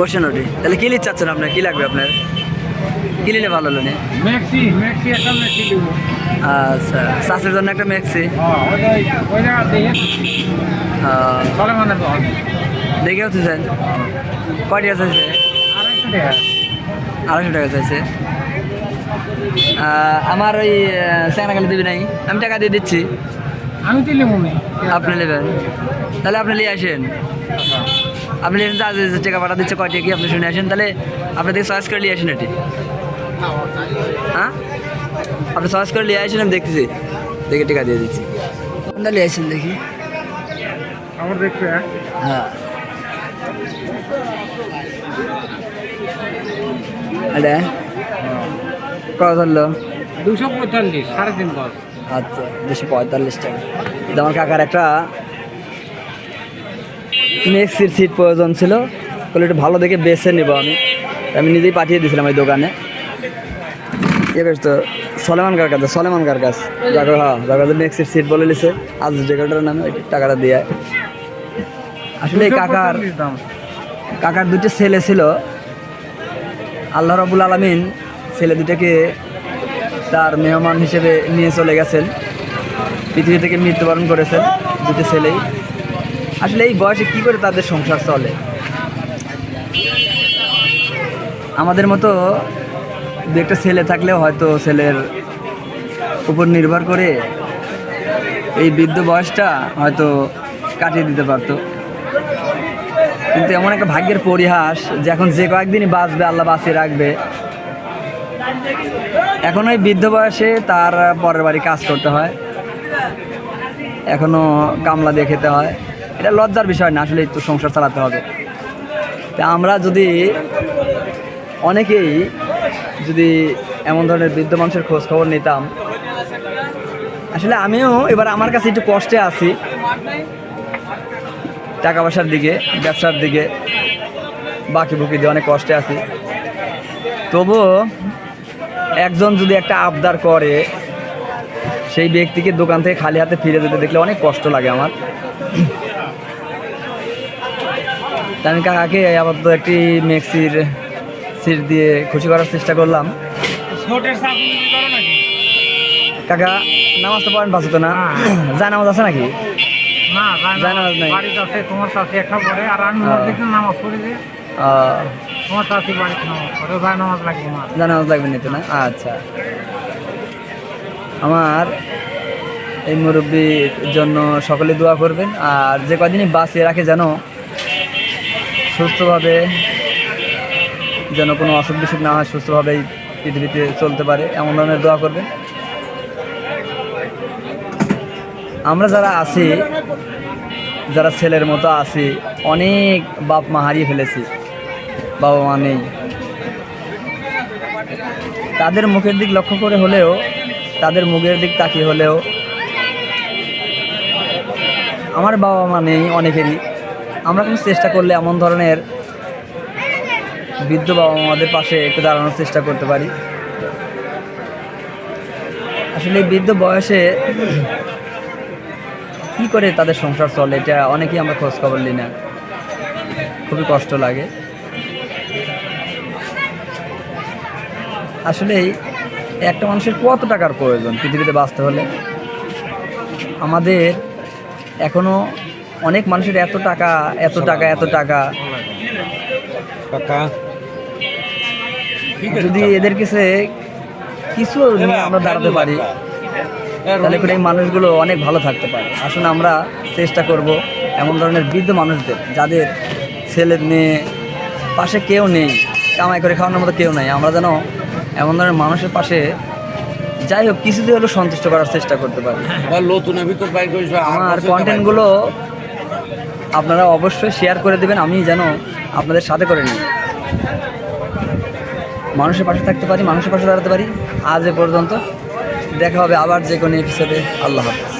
বসেন ওটি। তাহলে কি নিতে চাচ্ছেন আপনার? কি লাগবে আপনার? কি নিলে ভালো হলো ম্যাক্সি ম্যাক্সি একটা ম্যাক্সি দিব আচ্ছা চাষের জন্য একটা ম্যাক্সি হ্যাঁ দেখে আহ, চলে মানে তো দেখে হচ্ছেন কয় টাকা চাইছে আড়াইশো টাকা। আড়াইশো টাকা চাইছে। আমার ওই স্যাংরাখালি দিবি নাই। আমি টাকা দিয়ে দিচ্ছি। আমি তো নেব আপনি নেবেন। তাহলে আপনি নিয়ে আসেন। আপনি যা- যা টাকা পাঠা দিচ্ছে কয় টাকা কি আপনি শুনে আসেন? তাহলে আপনি দেখে চয়েস করে নিয়ে আসেন এটি। হ্যাঁ? আপনি চয়েস করে নিয়ে আসেন আমি দেখতেছি। দেখে টাকা দিয়ে দিচ্ছি। কোনটা নিয়ে আসেন দেখি? আমার দেখবে হ্যাঁ। এটা কত ধরলো? দুশো পঁয়তাল্লিশ সাড়ে তিন আচ্ছা দুশো পঁয়তাল্লিশ টাকা। আমার কাকার একটা নেক্সির সিট প্রয়োজন ছিল। বলে একটু ভালো দেখে বেছে নেব আমি। আমি নিজেই পাঠিয়ে দিয়েছিলাম ওই দোকানে। ইয়ে করিস তো, সলেমান কার কাছে? সলেমান কার কাছ? যাকে হ্যাঁ যার কাছে নেক্সির সিট বলে নিছে। আজ জায়গাটার নামে ওই টাকাটা দিয়ে আসলে এই কাকার কাকার দুটো ছেলে ছিল। আল্লাহ রবুল আলমিন ছেলে দুটাকে তার মেহমান হিসেবে নিয়ে চলে গেছেন। পৃথিবী থেকে মৃত্যুবরণ করেছেন দুটো ছেলেই। আসলে এই বয়সে কি করে তাদের সংসার চলে? আমাদের মতো দু একটা ছেলে থাকলেও হয়তো ছেলের উপর নির্ভর করে এই বৃদ্ধ বয়সটা হয়তো কাটিয়ে দিতে পারতো। কিন্তু এমন একটা ভাগ্যের পরিহাস যে এখন যে কয়েকদিনই বাঁচবে, আল্লাহ বাঁচিয়ে রাখবে। এখন ওই বৃদ্ধ বয়সে তার পরের বাড়ি কাজ করতে হয়। এখনও কামলা দিয়ে খেতে হয়। এটা লজ্জার বিষয় না, আসলে একটু সংসার চালাতে হবে। তা আমরা যদি অনেকেই যদি এমন ধরনের বৃদ্ধ মানুষের খোঁজ খবর নিতাম, আসলে আমিও এবার আমার কাছে একটু কষ্টে আছি। টাকা পয়সার দিকে, ব্যবসার দিকে, বাকি বুকি দিয়ে অনেক কষ্টে আছি। তবুও একজন যদি একটা আবদার করে, সেই ব্যক্তিকে দোকান থেকে খালি হাতে ফিরে যেতে দেখলে অনেক কষ্ট লাগে আমার। তা আমি কাকাকে আপাতত একটি মেক্সির সিট দিয়ে খুশি করার চেষ্টা করলাম। নাকি? কাকা নামাজ তো পড়েন পাচ্ছ তো না। যা নামাজ আছে নাকি? না যায় নামাজ আছে তোমার চাষি একটা পড়ে আর আমি হ্যাঁ। মসজিদে নামাজ পড়ি যে। আহ, তোমার চাষি বাড়িতে নামাজ পড়ে ভাই নামাজ লাগবে না। যা নামাজ লাগবে নিতে না? আচ্ছা। আমার এই মুরব্বীর জন্য সকলে দোয়া করবেন। আর যে কদিনই বাঁচিয়ে রাখে যেন সুস্থভাবে, যেন কোনো অসুখ বিসুখ না হয় সুস্থভাবে এই পৃথিবীতে চলতে পারে, এমন ধরনের দোয়া করবেন। আমরা যারা আছি, যারা ছেলের মতো আছি, অনেক বাপ মা হারিয়ে ফেলেছি, বাবা মা নেই। তাদের মুখের দিক লক্ষ্য করে হলেও, তাদের মুখের দিক তাকিয়ে হলেও, আমার বাবা মা নেই, অনেকেরই। আমরা কিন্তু চেষ্টা করলে এমন ধরনের বৃদ্ধ বাবা মাদের পাশে একটু দাঁড়ানোর চেষ্টা করতে পারি। আসলে বৃদ্ধ বয়সে কি করে তাদের সংসার চলে, এটা অনেকেই আমরা খোঁজ খবর নিই না। খুবই কষ্ট লাগে। আসলেই একটা মানুষের কত টাকার প্রয়োজন পৃথিবীতে বাঁচতে হলে? আমাদের এখনও অনেক মানুষের এত টাকা এত টাকা এত টাকা। যদি এদের কাছে কিছু নিয়ে আমরা দাঁড়াতে পারি তাহলে করে এই মানুষগুলো অনেক ভালো থাকতে পারে। আসলে আমরা চেষ্টা করব এমন ধরনের বৃদ্ধ মানুষদের যাদের ছেলে মেয়ে পাশে কেউ নেই কামাই করে খাওয়ানোর মতো কেউ নেই। আমরা যেন এমন ধরনের মানুষের পাশে যাই হোক কিছুতে হলেও সন্তুষ্ট করার চেষ্টা করতে পারি। আমার কন্টেন্টগুলো আপনারা অবশ্যই শেয়ার করে দেবেন আমি যেন আপনাদের সাথে করে নিই। মানুষের পাশে থাকতে পারি, মানুষের পাশে দাঁড়াতে পারি। আজ এ পর্যন্ত দেখা হবে আবার যে কোনো এপিসোডে আল্লাহ হাফেজ।